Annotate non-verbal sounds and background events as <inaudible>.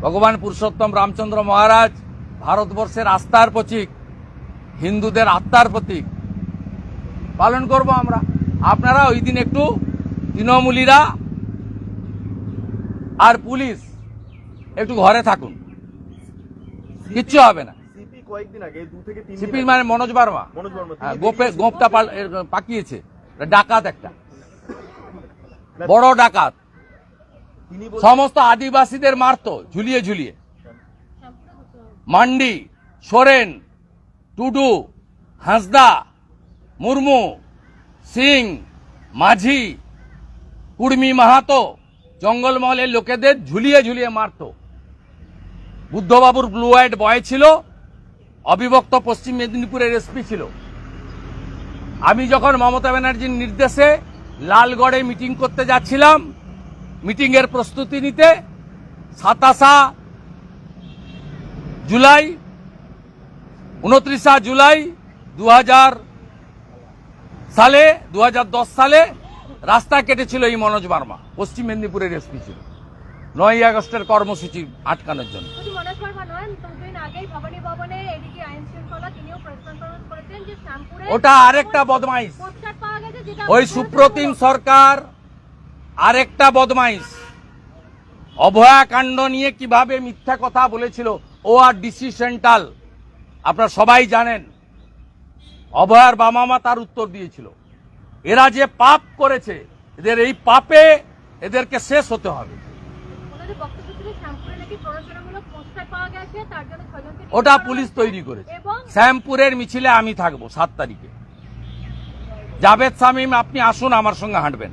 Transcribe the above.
ভগবান পুরুষোত্তম রামচন্দ্র মহারাজ ভারতবর্ষের আস্থার প্রতীক হিন্দুদের আত্মার প্রতীক। পালন করব আমরা। আপনারা ওই দিন একটু তৃণমূলীরা আর পুলিশ একটু ঘরে থাকুন। কিচ্ছু হবে না। সিপি মানে মনোজ বার্মা। হ্যাঁ, গোপে গোপটা পাকিয়েছে। ডাকাত একটা। <laughs> বড় ডাকাত। সমস্ত আদিবাসীদের মারতো, ঝুলিয়ে ঝুলিয়ে। মান্ডি, সোরেন, টুডু, হাঁসদা, মুর্মু, সিং, মাঝি কুর্মি মাহাতো, জঙ্গলমহলের লোকেদের ঝুলিয়ে ঝুলিয়ে মারতো। বুদ্ধবাবুর ব্লু হোয়াইট বয় ছিল, অবিভক্ত পশ্চিম মেদিনীপুরের এসপি ছিল। আমি যখন মমতা ব্যানার্জির নির্দেশে লালগড়ে মিটিং করতে যাচ্ছিলাম মিটিংয়ের প্রস্তুতি নিতে সাতাশা জুলাই উনত্রিশা জুলাই দু হাজার সালে দু হাজার দশ সালে রাস্তা কেটেছিল এই মনোজ বার্মা। পশ্চিম মেদিনীপুরের এসপি ছিল। নয় আগস্টের কর্মসূচি আটকানোর জন্য। ওটা আরেকটা বদমাইশ। ওই সুপ্রতিম সরকার আরেকটা বদমাইশ। অভয়াকাণ্ড নিয়ে কীভাবে মিথ্যা কথা বলেছিল ও আর ডিসি সেন্ট্রাল আপনারা সবাই জানেন। অভয়ার বাবা মা তার উত্তর দিয়েছিল। এরা যে পাপ করেছে এদের এই পাপে এদেরকে শেষ হতে হবে। ওটা পুলিশ তৈরি করেছে। শ্যামপুরের মিছিলে আমি থাকব সাত তারিখে। জাভেদ শামীম আপনি আসুন আমার সঙ্গে হাঁটবেন।